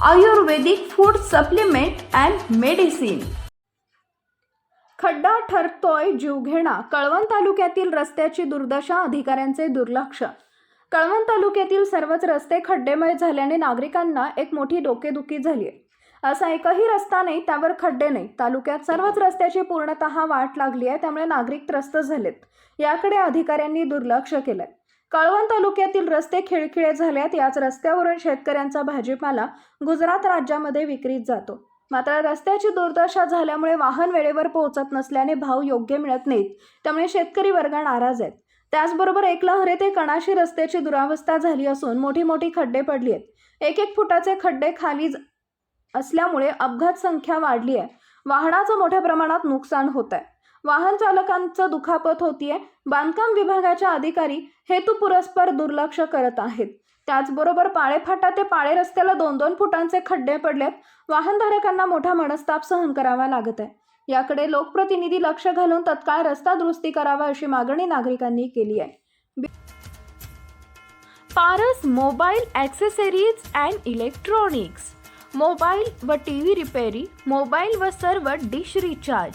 Ayurvedic food supplement and medicine खड्डा ठरतोय जीवघेणा कळवण तालुक्यातील रस्त्याची दुर्दशा अधिकाऱ्यांचे दुर्लक्ष. कळवण तालुक्यातील सर्वच रस्ते खड्डेमय झाल्याने नागरिकांना एक मोठी डोकेदुखी झाली आहे. असा एकही रस्ता नाही त्यावर खड्डे नाही. तालुक्यात सर्वच रस्त्याची पूर्णतः वाट लागली आहे त्यामुळे नागरिक त्रस्त झालेत. याकडे अधिकाऱ्यांनी दुर्लक्ष केलंय. कळवण तालुक्यातील रस्ते खिळखिळे झालेत याच रस्त्यावरून शेतकऱ्यांचा भाजीपाला गुजरात राज्यामध्ये विक्रीत जातो. मात्र रस्त्याची दुर्दशा झाल्यामुळे वाहन वेळेवर पोहोचत नसल्याने भाव योग्य मिळत नाहीत. त्यामुळे शेतकरी वर्ग नाराज आहेत. त्याचबरोबर एकलहरे ते कणाशी रस्त्याची दुरावस्था झाली असून मोठी मोठी खड्डे पडली आहेत. एक एक फुटाचे खड्डे खाली ज- असल्यामुळे अपघात संख्या वाढली आहे. वाहनाचं मोठ्या प्रमाणात नुकसान होत आहे. वाहन चालकांचं दुखापत होतीये. बांधकाम विभागाच्या अधिकारी हेतू पुरस्पर दुर्लक्ष करत आहेत. त्याचबरोबर पाळेफाटा ते पाळे रस्त्याला दोन दोन फुटांचे खड्डे पडलेत. वाहनधारकांना मोठा मनस्ताप सहन करावा लागत आहे. याकडे लोकप्रतिनिधी लक्ष घालून तत्काळ रस्ता दुरुस्ती करावा अशी मागणी नागरिकांनी केली आहे. Paras mobile accessories and electronics. Mobile व टी व्ही रिपेरी मोबाईल व सर्व डिश रिचार्ज.